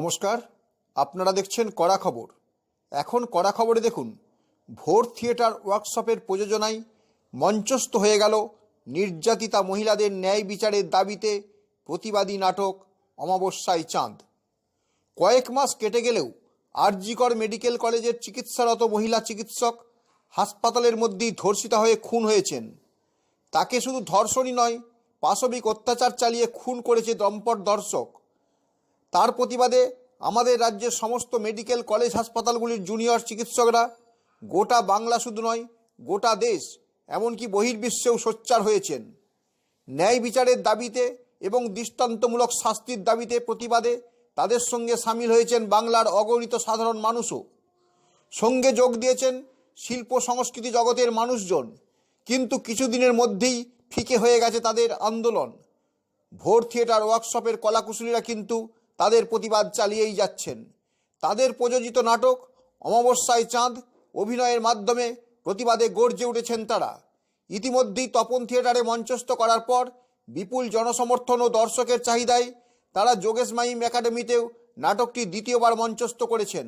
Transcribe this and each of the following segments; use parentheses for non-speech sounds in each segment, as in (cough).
নমস্কার, আপনারা দেখছেন কড়া খবর। এখন কড়া খবরে দেখুন, ভোর থিয়েটার ওয়ার্কশপের প্রযোজনায় মঞ্চস্থ হয়ে গেল নির্যাতিতা মহিলাদের ন্যায় বিচারের দাবিতে প্রতিবাদী নাটক অমাবস্যায় চাঁদ। কয়েক মাস কেটে গেলেও আরজিকর মেডিকেল কলেজের চিকিৎসারত মহিলা চিকিৎসক হাসপাতালের মধ্যেই ধর্ষিতা হয়ে খুন হয়েছেন। তাকে শুধু ধর্ষণই নয়, পাশবিক অত্যাচার চালিয়ে খুন করেছে দম্পট দর্শক। তার প্রতিবাদে আমাদের রাজ্যের সমস্ত মেডিকেল কলেজ হাসপাতালগুলির জুনিয়র চিকিৎসকরা গোটা বাংলা শুধু নয়, গোটা দেশ, এমনকি বহির্বিশ্বেও সোচ্চার হয়েছেন। ন্যায় বিচারের দাবিতে এবং দৃষ্টান্তমূলক শাস্তির দাবিতে প্রতিবাদে তাদের সঙ্গে সামিল হয়েছেন বাংলার অগণিত সাধারণ মানুষও। সঙ্গে যোগ দিয়েছেন শিল্প সংস্কৃতি জগতের মানুষজন। কিন্তু কিছুদিনের মধ্যেই ফিকে হয়ে গেছে তাদের আন্দোলন। ভোর থিয়েটার ওয়ার্কশপের কলাকুশলীরা কিন্তু তাদের প্রতিবাদ চালিয়েই যাচ্ছেন। তাদের প্রযোজিত নাটক, অমাবস্যায় চাঁদ, অভিনয়ের মাধ্যমে প্রতিবাদে গর্জে উঠেছেন তারা। ইতিমধ্যেই তপন থিয়েটারে মঞ্চস্থ করার পর বিপুল জনসমর্থন ও দর্শকের চাহিদায় তারা যোগেশ মাইম একাডেমিতেও নাটকটি দ্বিতীয়বার মঞ্চস্থ করেছেন।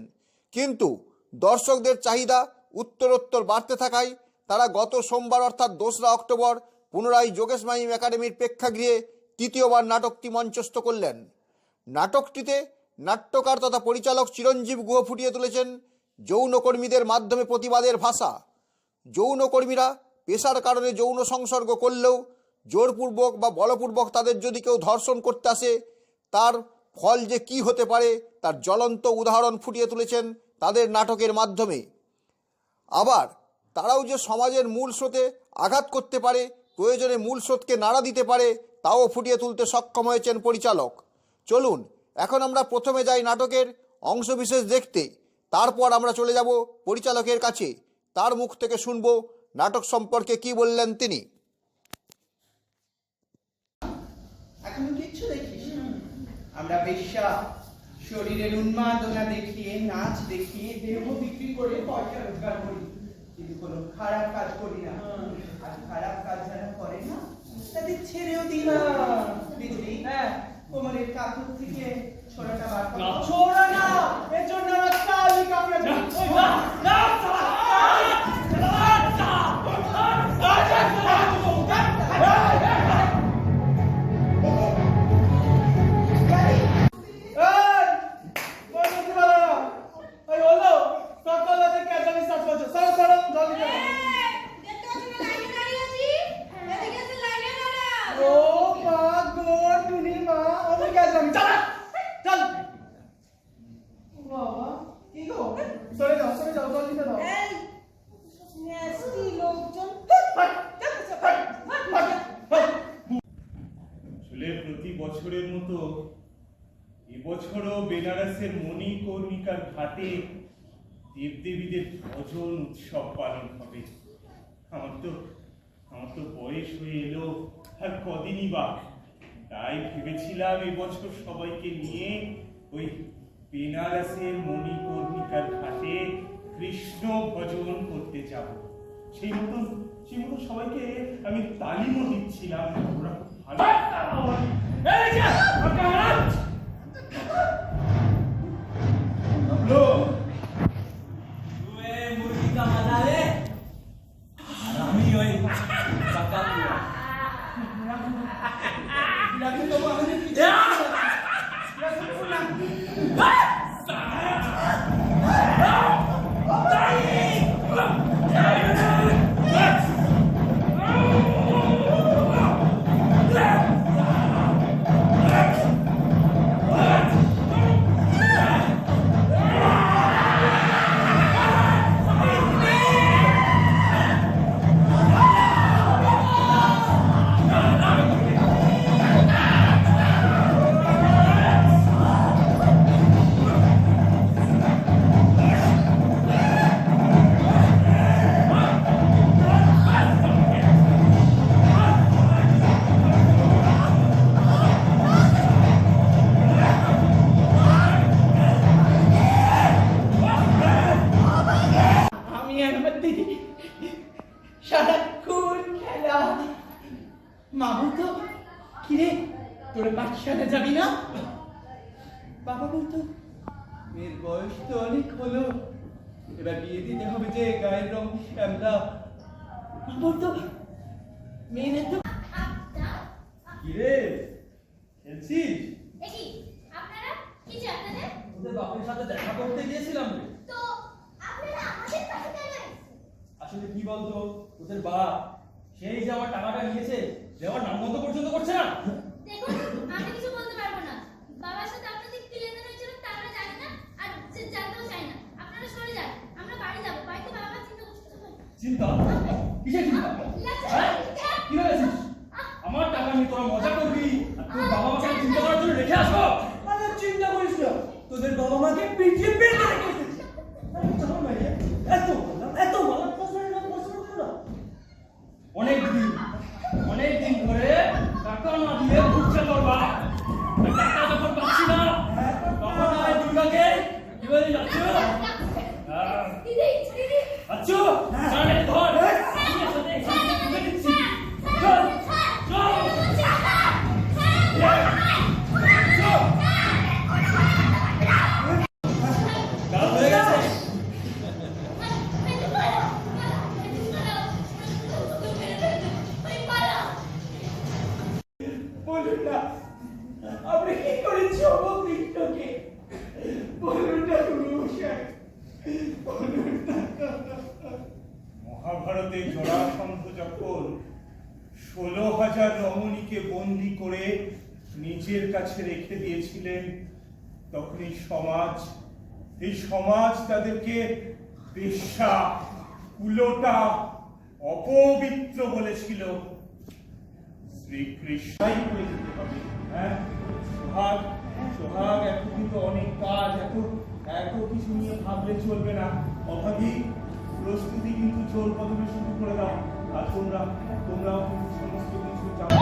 কিন্তু দর্শকদের চাহিদা উত্তরোত্তর বাড়তে থাকায় তারা গত সোমবার অর্থাৎ দোসরা অক্টোবর পুনরায় যোগেশ মাইম একাডেমির প্রেক্ষাগৃহে তৃতীয়বার নাটকটি মঞ্চস্থ করলেন। নাটকটিতে নাট্যকার তথা পরিচালক চিরঞ্জীব গুহ ফুটিয়ে তুলেছেন যৌনকর্মীদের মাধ্যমে প্রতিবাদের ভাষা। যৌনকর্মীরা পেশার কারণে যৌন সংসর্গ করলেও জোরপূর্বক বা বলপূর্বক তাদের যদি কেউ ধর্ষণ করতে আসে, তার ফল যে কি হতে পারে তার জ্বলন্ত উদাহরণ ফুটিয়ে তুলেছেন তাদের নাটকের মাধ্যমে। আবার তারাও যে সমাজের মূল স্রোতে আঘাত করতে পারে, প্রয়োজনে মূল স্রোতকে নাড়া দিতে পারে, তাও ফুটিয়ে তুলতে সক্ষম হয়েছেন পরিচালক। চলুন এখন আমরা প্রথমে যাই নাটকের অংশবিশেষ দেখতে। তারপর আমরা চলে যাব পরিচালকের কাছে। তার মুখ থেকে শুনব নাটক সম্পর্কে কি বললেন তিনি। এখনও কিচ্ছু দেখিস? আমরা বেশ্যা শরীরের উন্মাদনা দেখিয়ে নাচ দেখিয়ে দেহ বিক্রি করে পয়সা রোজগার করি। কিন্তু কোনো খারাপ কাজ করি না। আর খারাপ কাজ যারা করে না তাদের ছেড়েও দিই না বিজলি হ্যাঁ। কোমরের কাপড় থেকে ছোড়াটা বার করো। ছোড়া না এবছরও বেনারসের মণি কর্ণিকার ঘাটে দেবদেবীদের ভজন উৎসব পালন হবে। আমার তো আমার তো বয়স হয়ে এলো, আর কদিনই বা? তাই ভেবেছিলাম এবছর সবাইকে নিয়ে ওই বেনারসের মণি কর্ণিকার ঘাটে কৃষ্ণ ভজন করতে যাব। সেই মতন সেই মতন সবাইকে আমি তালিমও দিচ্ছিলাম। ওরা ভালো এই যে গায়ের রং বলতো মেয়েদের তো কিরে? খেলছিস? দেখি আপনারা কি আপনাদের ওদের বাপের সাথে দেখা করতে গিয়েছিলাম রে। তো আপনারা আমাদের? আসলে কি বলতো ওদের বাপ সেই যে আমার টাকাটা নিয়েছে দেওয়ার নাম বন্ধ পর্যন্ত করছে না। দেখুন আমি কিছু বলতে পারব না। বাবার সাথে আপনাদের কি লেনদেন হয়েছিল তা আমরা জানি না আর যে- জানতেও চাই আমরা বাড়ি যাব। বাড়িতে বাবা মা চিন্তা কিসের চিন্তা? হ্যাঁ? কি ভেবেছিস আমার টাকা নিয়ে তোরা মজা করবি? আর তোর বাবা মাকে চিন্তা করার জন্য রেখে আসব? আরে চিন্তা করিস না। তোদের বাবা মাকে পিটিয়ে বের করে। এত বললাম এত বললাম। অনেক দিন অনেক দিন ধরে টাকা না দিয়ে ঘুরছে তোর বাপ টাকা যখন পাচ্ছি না তখন আমি দুর্গাকে কি বলে যাচ্ছ দিদি দিদি আচ্ছু জানে ধর নিয়ে এসে দে, তুলে দিচ্ছি। চল চল কাল হয়ে গেছে বলুন না আপনি কি করেছি অবকৃষ্টকে বলুন না তুমি মশাই বলুন না মহাভারতে জরাসন্ধ যখন ষোলো হাজার রমণীকে বন্দি করে নিজের কাছে রেখে দিয়েছিলেন তখন এই সমাজ এই সমাজ তাদেরকে বেশ্যা কুলোটা অপবিত্র বলেছিল। শ্রীকৃষ্ণাই করে দিতে হবে হ্যাঁ? সোহাগ সোহাগ এত কিন্তু অনেক কাজ, এত এত কিছু নিয়ে ভাবলে চলবে না। অভাবী প্রস্তুতি কিন্তু জোর কদমে শুরু করে দাও। আর তোমরা, তোমরাও কিন্তু সমস্ত কিছু জানো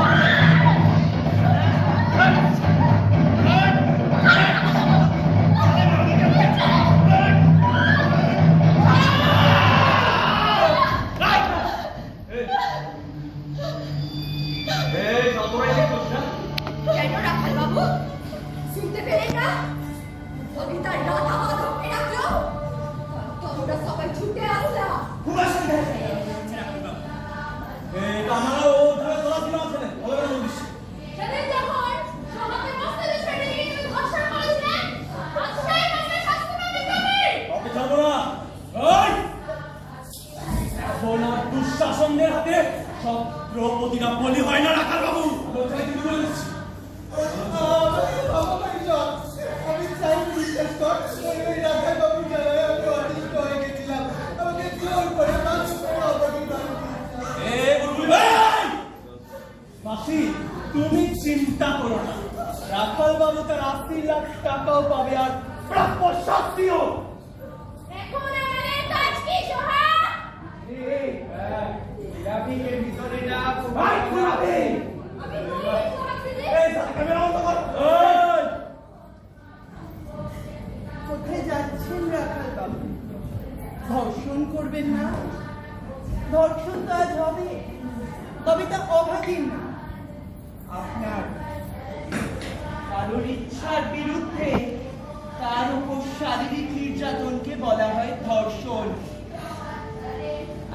টাকাও পাবে আর প্রাপ্য শাস্তিও। এখন আমাদের কাজ কি সোহা? ট্রাফিকের ভিতরে যা ভাই খুলাবে আমি বলি সোহা দিদি এই ক্যামেরা বন্ধ কর। কোথায় যাচ্ছেন রাখাল বাবু? ধর্ষণ করবেন না? ধর্ষণ তো আজ হবে। তবে তা অভাগীর না আপনার কারোর ইচ্ছার বিরুদ্ধে তার উপর শারীরিক নির্যাতনকে বলা হয় ধর্ষণ।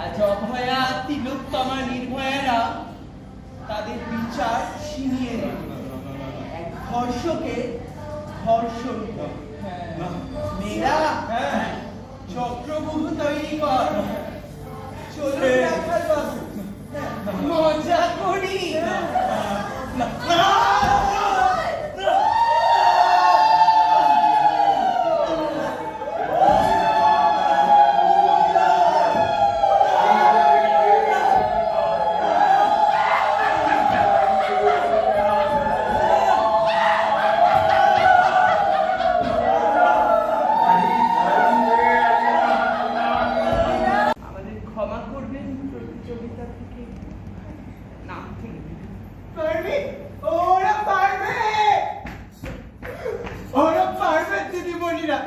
আজ অভয়া তিলোত্তমা নির্ভয়ারা তাদের বিচার ছিনিয়ে এক ধর্ষকে ধর্ষণ মেয়েরা চক্রবুহ তৈরি কর। চলো রাখাল বাবু। মজা করি। পারবে? ওরা পারবে। ওরা পারবে দিদিমণিরা।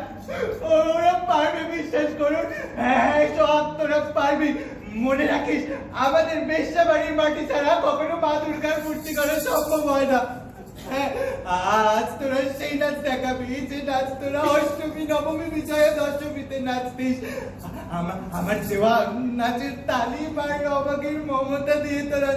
ওরা পারবে বিশ্বাস করুন। হ্যাঁ সব তোরা পারবি। মনে রাখিস আমাদের বেশ্যা বাড়ির মাটি ছাড়া কখনো মা দুর্গার মূর্তি করা সম্ভব হয় না। হ্যাঁ, আজ তোরা সেই নাচ দেখাবি যে নাচ তোরা অষ্টমী নবমী বিজয়া দশমীতে নাচতিস। আমার দেওয়া নাচের তালি আর অবাকের মমতা দিয়ে তোরা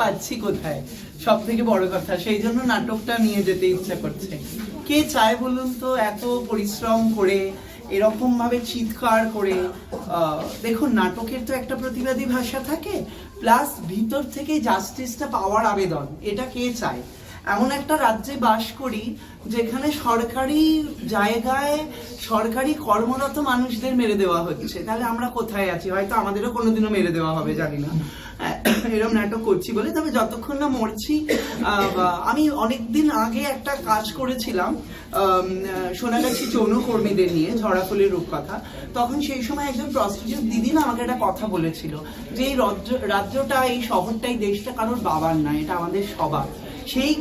পাচ্ছি কোথায় সব থেকে বড় কথা সেই জন্য নাটকটা নিয়ে যেতে ইচ্ছা করছে। কে চায় বলুন তো? এত পরিশ্রম করে, এরকম ভাবে চিৎকার করে দেখুন, নাটকের তো একটা প্রতিবাদী ভাষা থাকে প্লাস ভিতর থেকে জাস্টিসটা পাওয়ার আবেদন, এটা কে চায়? এমন একটা রাজ্যে বাস করি, যেখানে সরকারি জায়গায় সরকারি কর্মরত মানুষদের মেরে দেওয়া হচ্ছে। তাহলে আমরা কোথায় আছি? হয়তো আমাদেরও কোনোদিনও মেরে দেওয়া হবে, জানি না। (coughs) এরকম নাটক করছি বলে তবে যতক্ষণ না মরছি আমি অনেকদিন আগে একটা কাজ করেছিলাম শোনা আহ, সোনাগাছি যৌন কর্মীদের নিয়ে ঝড়াফুলের রূপকথা। তখন সেই সময় একজন প্রস্টিটিউট দিদি না আমাকে একটা কথা বলেছিল যে এই রাজ্য রাজ্যটা এই শহরটা এই দেশটা কারোর বাবার না এটা আমাদের সবার। সেই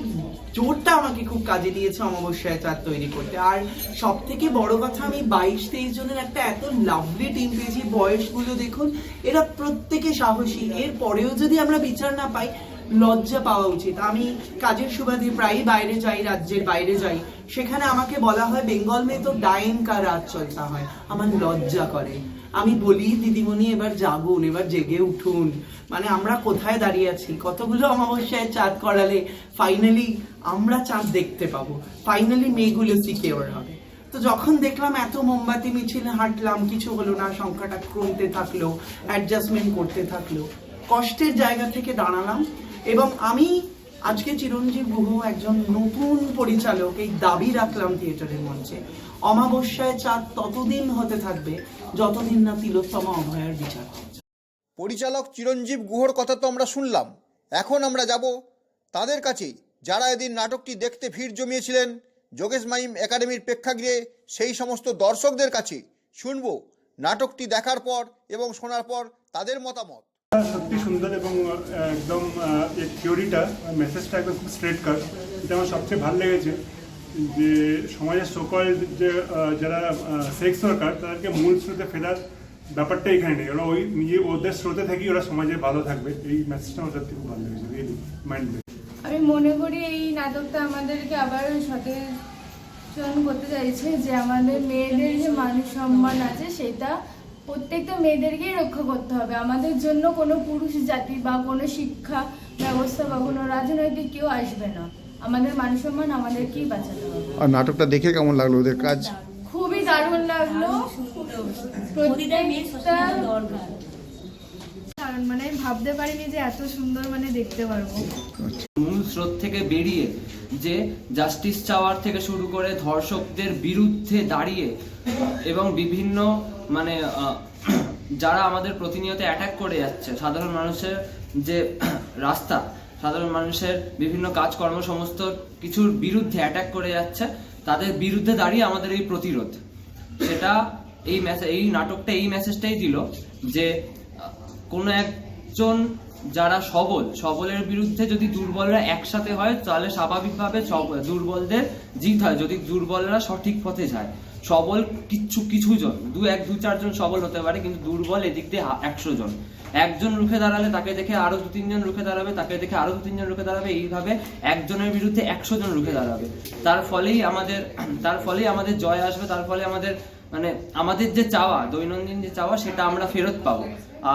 জোরটা আমাকে খুব কাজে দিয়েছে অমাবস্যায় চার তৈরি করতে। আর সব থেকে বড় কথা, আমি বাইশ তেইশ জনের একটা এত লাভলি টিম পেয়েছি, বয়সগুলো দেখুন, এরা প্রত্যেকে সাহসী। এর পরেও যদি আমরা বিচার না পাই, লজ্জা পাওয়া উচিত। আমি কাজের সুবাদে প্রায়ই বাইরে যাই, রাজ্যের বাইরে যাই। সেখানে আমাকে বলা হয়, বেঙ্গল মে তো ডাইন কা রাত চলতা হয়। আমার লজ্জা করে। আমি বলি, দিদিমণি, এবার জাগুন, এবার জেগে উঠুন। মানে আমরা কোথায় দাঁড়িয়ে আছি? কতগুলো অমাবস্যায় চাঁদ করালে ফাইনালি আমরা চাঁদ দেখতে পাবো? ফাইনালি মেয়েগুলো সিকিওর হবে। তো যখন দেখলাম এত মোমবাতি, মিছিলে হাঁটলাম, কিছু হলো না, সংখ্যাটা কমতে থাকল অ্যাডজাস্টমেন্ট করতে থাকল, কষ্টের জায়গা থেকে দাঁড়ালাম এবং আমি আজকে চিরঞ্জীব গুহ একজন নতুন পরিচালক এই দাবি রাখলাম থিয়েটারের মঞ্চে। অমাবস্যায় চাঁদ ততদিন হতে থাকবে, যতদিন না তিলোত্তমা অভয়ার বিচার হচ্ছে পরিচালক চিরঞ্জীব গুহর কথা তো আমরা শুনলাম। এখন আমরা যাব তাদের কাছেই। যারা এদিন নাটকটি দেখতে ভিড় জমিয়েছিলেন, যোগেশ মাইম একাডেমির প্রেক্ষাগৃহে, সেই সমস্ত দর্শকদের কাছে শুনব নাটকটি দেখার পর এবং শোনার পর তাদের মতামত। সত্যি সুন্দর এবং একদম থিওরিটা, মেসেজটা একদম খুব স্ট্রেট কাট। এটা আমার সবচেয়ে ভালো লেগেছে যে সমাজের সকল যে যারা সেক্স ওয়ার্কার তাদেরকে মূল স্রোতে ফেরার ব্যাপারটা এখানে নেই ওরা ওই নিজে ওদের স্রোতে থাকি ওরা সমাজে ভালো থাকবে। এই মেসেজটা আমার সত্যি খুব ভালো লেগেছে রিয়েলি মাইন্ড আমি মনে করি এই নাটকটা আমাদেরকে আবার সচেতন করতে চাইছে যে আমাদের মেয়েদের যে মান সম্মান আছে সেটা প্রত্যেকটা মেয়েদেরকেই রক্ষা করতে হবে। আমাদের জন্য কোনো পুরুষ জাতি বা কোনো শিক্ষা ব্যবস্থা বা কোনো রাজনৈতিক কেউ আসবে না। আমাদের মান সম্মান আমাদেরকেই বাঁচাতে হবে। আর নাটকটা দেখে কেমন লাগল ওদের কাজ? খুবই দারুণ লাগল। মানে ভাবতে পারিনি যে এত সুন্দর মানে দেখতে পারব। মূল স্রোত থেকে বেরিয়ে যে জাস্টিস চাওয়ার থেকে শুরু করে ধর্ষকদের বিরুদ্ধে দাঁড়িয়ে এবং বিভিন্ন মানে আহ, যারা আমাদের প্রতিনিয়ত অ্যাটাক করে যাচ্ছে সাধারণ মানুষের যে রাস্তা সাধারণ মানুষের বিভিন্ন কাজকর্ম সমস্ত কিছুর বিরুদ্ধে অ্যাটাক করে যাচ্ছে তাদের বিরুদ্ধে দাঁড়িয়ে আমাদের এই প্রতিরোধ। সেটা এই মেসেজ এই নাটকটা এই মেসেজটাই দিল যে, কোনো একজন যারা সবল, সবলের বিরুদ্ধে যদি দুর্বলরা একসাথে হয়, তাহলে স্বাভাবিকভাবে সব- দুর্বলদের জিত হয়। যদি দুর্বলরা সঠিক পথে যায়। সবল কিছু কিছু জন, দু এক, দু চারজন সবল হতে পারে, কিন্তু দুর্বল এদিক দিয়ে একশো জন। একজন রুখে দাঁড়ালে তাকে দেখে আরও দু তিনজন রুখে দাঁড়াবে, তাকে দেখে আরও দু তিনজন রুখে দাঁড়াবে, এইভাবে একজনের বিরুদ্ধে একশো জন রুখে দাঁড়াবে। তার ফলেই আমাদের, তার ফলেই আমাদের জয় আসবে, তার ফলে আমাদের মানে আমাদের যে চাওয়া, দৈনন্দিন যে চাওয়া, সেটা আমরা ফেরত পাবো।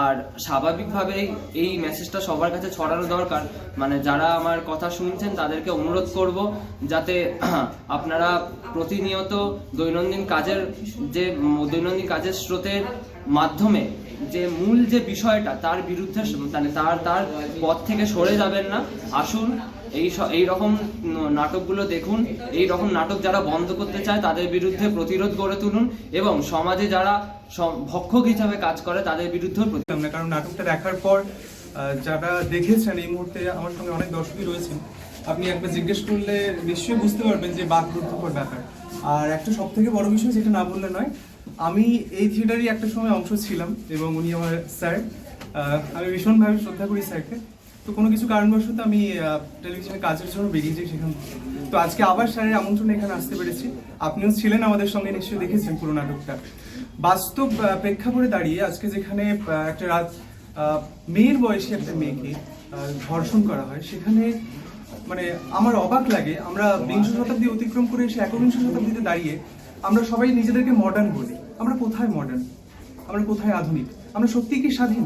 আর স্বাভাবিকভাবেই এই মেসেজটা সবার কাছে ছড়ানো দরকার। মানে যারা আমার কথা শুনছেন, তাদেরকে অনুরোধ করব যাতে (clears throat) আপনারা প্রতিনিয়ত দৈনন্দিন কাজের যে, দৈনন্দিন কাজের স্রোতের মাধ্যমে যে মূল যে বিষয়টা, তার বিরুদ্ধে মানে তার তার পথ থেকে সরে যাবেন না। আসুন এই এই রকম নাটকগুলো দেখুন। এই রকম নাটক যারা বন্ধ করতে চায়, তাদের বিরুদ্ধে প্রতিরোধ গড়ে তুলুন এবং সমাজে যারা ভক্ষক হিসাবে কাজ করে, তাদের বিরুদ্ধেও প্রতি- না, কারণ নাটকটা দেখার পর যারা দেখেছেন, এই মুহূর্তে আমার সঙ্গে অনেক দর্শকই রয়েছেন, আপনি একবার জিজ্ঞেস করলে নিশ্চয়ই বুঝতে পারবেন যে বাকরুদ্ধকর ব্যাপার। আর একটা সব থেকে বড় বিষয় যেটা না বললে নয়, আমি এই থিয়েটারই একটা সময় অংশ ছিলাম এবং উনি আমার স্যার। আমি ভীষণভাবে শ্রদ্ধা করি স্যারকে। তো কোনো কিছু কারণবশত আমি টেলিভিশনে কাজের জন্য বেরিয়ে যাই সেখান থেকে। তো আজকে আবার স্যারের আমন্ত্রণে এখানে আসতে পেরেছি। আপনিও ছিলেন আমাদের সঙ্গে, নিশ্চয়ই দেখেছেন পুরো নাটকটা। বাস্তব প্রেক্ষাপটে দাঁড়িয়ে আজকে যেখানে একটা রাত মেয়ের বয়সী একটা মেয়েকে ধর্ষণ করা হয়, সেখানে মানে আমার অবাক লাগে। আমরা বিংশ শতাব্দী অতিক্রম করে এসে একবিংশ শতাব্দীতে দাঁড়িয়ে আমরা সবাই নিজেদেরকে মডার্ন বলি। আমরা কোথায় মডার্ন আমরা কোথায় আধুনিক? আমরা সত্যিই কি স্বাধীন?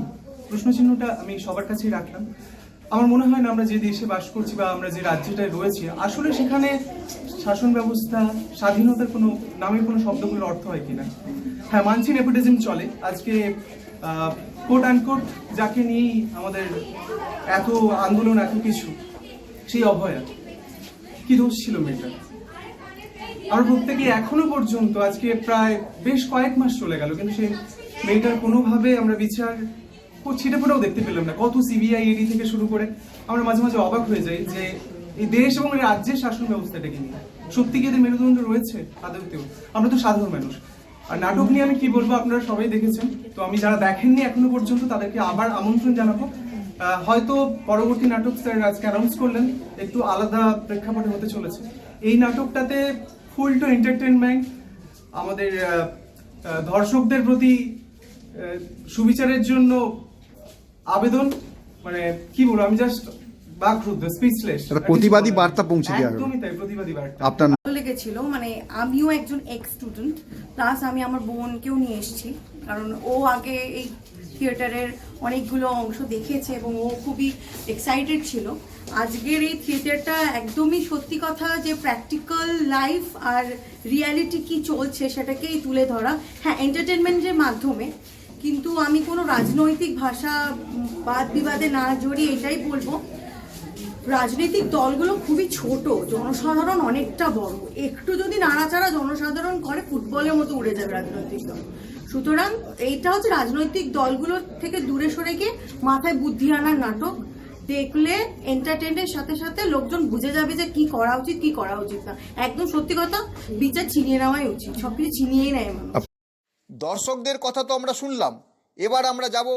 প্রশ্নচিহ্নটা আমি সবার কাছেই রাখলাম। আমার মনে হয় না আমরা যে দেশে বাস করছি বা আমরা যে রাজ্যটায় রয়েছি, আসলে সেখানে শাসন ব্যবস্থা, স্বাধীনতার কোনো, নামের কোনো শব্দগুলোর অর্থ হয় কিনা? হ্যাঁ মানছি নেপোটিজম চলে। আজকে কোট কোট যাকে নিয়েই আমাদের এত আন্দোলন, এত কিছু, সেই অভয়া। কি দোষ ছিল মেয়েটা? আমরা প্রত্যেকে এখনও পর্যন্ত, আজকে প্রায় বেশ কয়েক মাস চলে গেল, কিন্তু সেই মেয়েটার কোনোভাবে আমরা বিচার ছিটে ফোটাও দেখতে পেলাম না। কত সিবিআই ইডি থেকে শুরু করে আমরা মাঝে মাঝে অবাক হয়ে যাই যে এই দেশ এবং রাজ্যের শাসন ব্যবস্থাটাকে নিয়ে? সত্যি কি এদের মেরুদণ্ড রয়েছে? আদৌতেও আমরা তো সাধারণ মানুষ। আর নাটক নিয়ে আমি কি বলব, আপনারা সবাই দেখেছেন। তো আমি যারা দেখেননি এখনও পর্যন্ত তাদেরকে আবার আমন্ত্রণ জানাব। হয়তো পরবর্তী নাটক স্যার আজকে অ্যানাউন্স করলেন, একটু আলাদা প্রেক্ষাপটে হতে চলেছে। এই নাটকটাতে ফুল টু এন্টারটেনমেন্ট আমাদের দর্শকদের প্রতি সুবিচারের জন্য আবেদন মানে কি বলব আমি জাস্ট বাকরুদ্ধ স্পিচলেস প্রতিবাদী বার্তা পৌঁছে দেওয়া একদমই তাই প্রতিবাদী বার্তা। আপনার ভালো লেগেছিল মানে আমিও একজন এক্স স্টুডেন্ট প্লাস আমি আমার বোনকেও নিয়ে এসেছি কারণ ও আগে এই থিয়েটারের অনেকগুলো অংশ দেখেছে এবং ও খুবই এক্সাইটেড ছিল। আজকের এই থিয়েটারটা একদমই সত্যি কথা যে প্র্যাকটিক্যাল লাইফ আর রিয়ালিটি কি চলছে সেটাকেই তুলে ধরা। হ্যাঁ এন্টারটেনমেন্টের মাধ্যমে কিন্তু আমি কোনো রাজনৈতিক ভাষা বাদ বিবাদে না জড়িয়ে এটাই বলব। রাজনৈতিক দলগুলো খুবই ছোট, জনসাধারণ অনেকটা বড়। একটু যদি নাড়াচাড়া জনসাধারণ করে, ফুটবলের মতো উড়ে যাবে রাজনৈতিক দল। সুতরাং এইটা হচ্ছে রাজনৈতিক দলগুলোর থেকে দূরে সরে গিয়ে মাথায় বুদ্ধি আনার নাটক। দেখলে এন্টারটেনের সাথে সাথে লোকজন বুঝে যাবে যে কি করা উচিত, কি করা উচিত না। একদম সত্যি কথা, বিচার ছিনিয়ে নেওয়াই উচিত, সবকিছু ছিনিয়েই নেয় দর্শকদের কথা তো আমরা শুনলাম। এবার আমরা যাব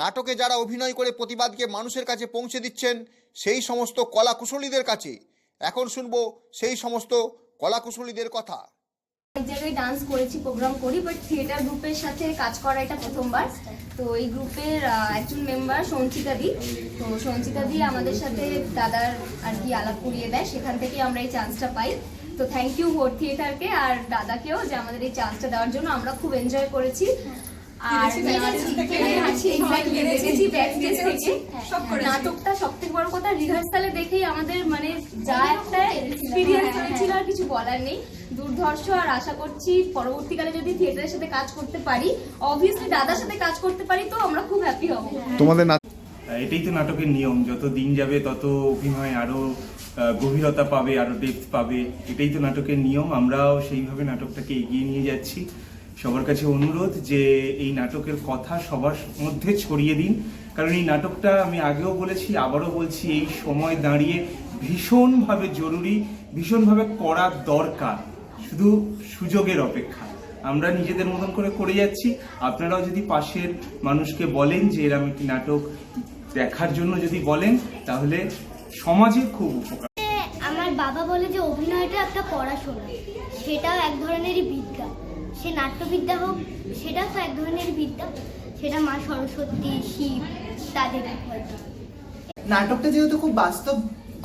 নাটকে যারা অভিনয় করে প্রতিবাদকে মানুষের কাছে পৌঁছে দিচ্ছেন, সেই সমস্ত কলাকুশলীদের কাছে। এখন শুনব সেই সমস্ত কলাকুশলীদের কথা। এক জায়গায় ডান্স করেছি প্রোগ্রাম করি বাট থিয়েটার গ্রুপের সাথে কাজ করা এটা প্রথমবার। তো এই গ্রুপের একজন মেম্বার সঞ্চিতা দি। তো সঞ্চিতা দি আমাদের সাথে দাদার আর কি আলাপ করিয়ে দেয়। সেখান থেকে আমরা এই চান্সটা পাই। তো থ্যাংক ইউ ভোট থিয়েটারকে আর দাদাকেও যে আমাদের এই চান্সটা দেওয়ার জন্য আমরা খুব এনজয় করেছি। আর backstage থেকে। নাটকটা সব থেকে বড় কথা রিহার্সালে দেখেই আমাদের মানে যা একটা এক্সপিরিয়েন্স হয়েছিল আর কিছু বলার নেই। দুর্ধর্ষ আর আশা করছি পরবর্তীকালে যদি থিয়েটারের সাথে কাজ করতে পারি অবভিয়াসলি দাদার সাথে কাজ করতে পারি তো আমরা খুব হ্যাপি হব। তোমাদের এটাই তো নাটকের নিয়ম। যত দিন যাবে, তত অভিনয় আরও গভীরতা পাবে, আরও ডেপথ পাবে। এটাই তো নাটকের নিয়ম। আমরাও সেইভাবে নাটকটাকে এগিয়ে নিয়ে যাচ্ছি। সবার কাছে অনুরোধ যে এই নাটকের কথা সবার মধ্যে ছড়িয়ে দিন। কারণ এই নাটকটা আমি আগেও বলেছি, আবারও বলছি, এই সময় দাঁড়িয়ে ভীষণভাবে জরুরি, ভীষণভাবে করা দরকার। শুধু সুযোগের অপেক্ষা। আমরা নিজেদের মতন করে করে যাচ্ছি। আপনারাও যদি পাশের মানুষকে বলেন যে এরকম একটি নাটক দেখার জন্য যদি বলেন তাহলে সমাজে খুব উপকার আমার বাবা বলে যে অভিনয়টা একটা পড়াশোনা। সেটাও এক ধরনেরই বিদ্যা। সে নাট্যবিদ্যা হোক সেটাও তো এক ধরনের বিদ্যা। সেটা মা সরস্বতী শিব তাদের নাটকটা যেহেতু খুব বাস্তব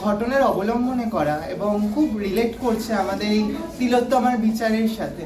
ঘটনার অবলম্বনে করা এবং খুব রিলেট করছে আমাদের এই তিলোত্তমার বিচারের সাথে।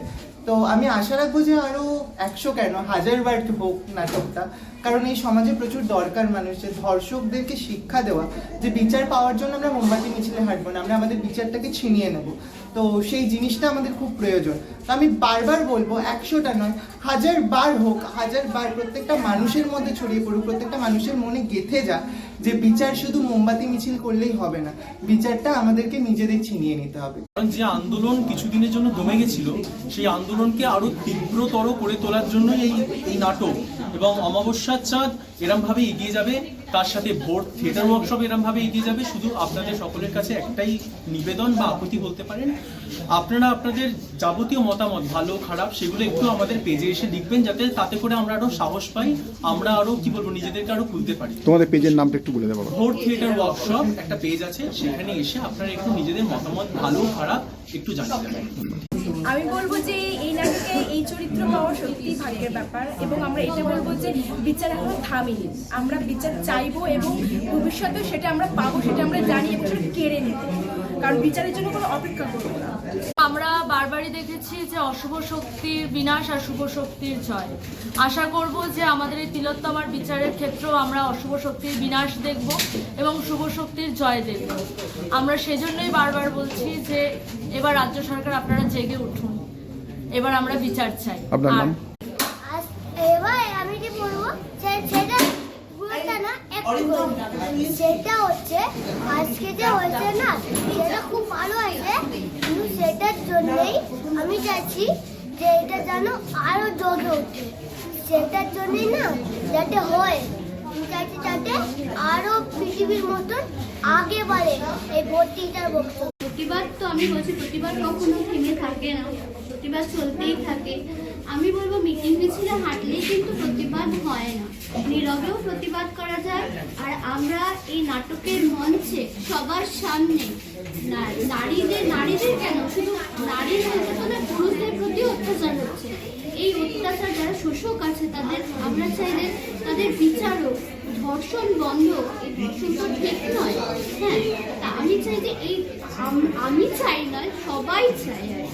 তো আমি আশা রাখব যে আরও একশো কেন, হাজার বার হোক নাটকটা। কারণ এই সমাজে প্রচুর দরকার মানুষের, ধর্ষকদেরকে শিক্ষা দেওয়া। যে বিচার পাওয়ার জন্য আমরা মোমবাতি, মিছিলে হাঁটবো না, আমরা আমাদের বিচারটাকে ছিনিয়ে নেব। তো সেই জিনিসটা আমাদের খুব প্রয়োজন। তো আমি বারবার বলব, একশোটা নয়, হাজার বার হোক, হাজার বার প্রত্যেকটা মানুষের মধ্যে ছড়িয়ে পড়ুক, প্রত্যেকটা মানুষের মনে গেঁথে যা যে বিচার শুধু মোমবাতি মিছিল করলেই হবে না বিচারটা আমাদেরকে নিজেদের ছিনিয়ে নিতে হবে। কারণ যে আন্দোলন কিছুদিনের জন্য দমে গেছিল সেই আন্দোলনকে আরও তীব্রতর করে তোলার জন্য এই এই নাটক এবং অমাবস্যার চাঁদ এরমভাবে এগিয়ে যাবে তার সাথে ভোট থিয়েটার ওয়ার্কশপ এরমভাবে এগিয়ে যাবে শুধু আপনাদের সকলের কাছে একটাই নিবেদন বা আকুতি বলতে পারেন। আপনারা আপনাদের যাবতীয় মতামত ভালো খারাপ সেগুলো একটু আমাদের পেজে এসে লিখবেন যাতে তাতে করে আমরা আরও সাহস পাই আমরা আরও কি বলব নিজেদেরকে আরও খুলতে পারি। তোমাদের পেজের নামটা একটু বলে দেবো ভোর থিয়েটার ওয়ার্কশপ একটা পেজ আছে সেখানে এসে আপনারা একটু নিজেদের মতামত ভালো খারাপ একটু জানিয়ে দেবেন আমি বলব যে এই নাটকে এই চরিত্র পাওয়া সত্যিই ভাগ্যের ব্যাপার এবং আমরা এটা বলব যে বিচার এখনও থামিনি। আমরা বিচার চাইব এবং ভবিষ্যতে সেটা আমরা পাবো সেটা আমরা জানি এবং সেটা কেড়ে নেব। কারণ বিচারের জন্য কোনো অপেক্ষা করব না। আমরা বারবারই দেখেছি যে অশুভ শক্তির বিনাশ আর শুভ শক্তির জয়। আশা করব যে আমাদের এই তিলোত্তমার বিচারের ক্ষেত্রেও আমরা অশুভ শক্তির বিনাশ দেখব এবং শুভ শক্তির জয় দেখব। আমরা সেজন্যই বারবার বলছি যে এবার রাজ্য সরকার আপনারা জেগে উঠুন। এবার আমরা বিচার চাই। আপনার নাম? আর এবার আমি কি বলব সে- সেটা পুরোটা না একটু বলব। সেটা হচ্ছে, আজকে যে হয়েছে না, সেটা খুব ভালো হয়েছে। কিন্তু সেটার জন্যই আমি চাইছি যে এটা যেন আরও জগে ওঠে। সেটার জন্যই না যাতে হয়, আমি চাইছি যাতে আরও পৃথিবীর মতন আগে বাড়ে এই ভর্তিটার বক্তব্য প্রতিবাদ তো আমি বলছি প্রতিবাদ কখনো থেমে থাকে না। প্রতিবাদ চলতেই থাকে। আমি বলব মিটিং মিছিলে হাঁটলেই কিন্তু প্রতিবাদ হয় না। নীরবেও প্রতিবাদ করা যায়। আর আমরা এই নাটকের মঞ্চে সবার সামনে নারীদের নারীদের কেন? শুধু নারীর মধ্যে তো না, পুরুষদের প্রতি অত্যাচার হচ্ছে। এই অত্যাচার যারা শোষক আছে, তাদের, আমরা চাইলে তাদের বিচারক ধর্ষণ বন্ধ, এই ধর্ষণ তো ঠিক নয়। হ্যাঁ আমি চাই যে এই, আম- চাই নয় সবাই চাই আর।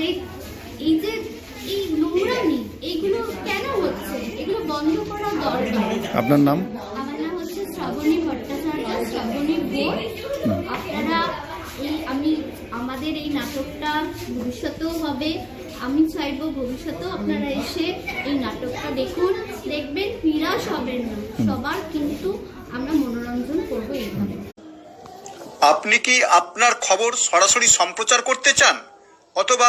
যে এই যে এই নোংরামি এইগুলো কেন হচ্ছে? এগুলো বন্ধ করা দরকার। আপনার নাম? আমার নাম হচ্ছে শ্রাবণী ভট্টাচার্য শ্রাবণী আপনারা এই আমি আমাদের এই নাটকটা ভবিষ্যতেও হবে। আমি চাইব ভবিষ্যতেও আপনারা এসে এই নাটকটা দেখুন। দেখবেন নিরাশ হবেন না সবার কিন্তু আমরা মনোরঞ্জন করব এইভাবে। আপনি কি আপনার খবর সরাসরি সম্প্রচার করতে চান? অথবা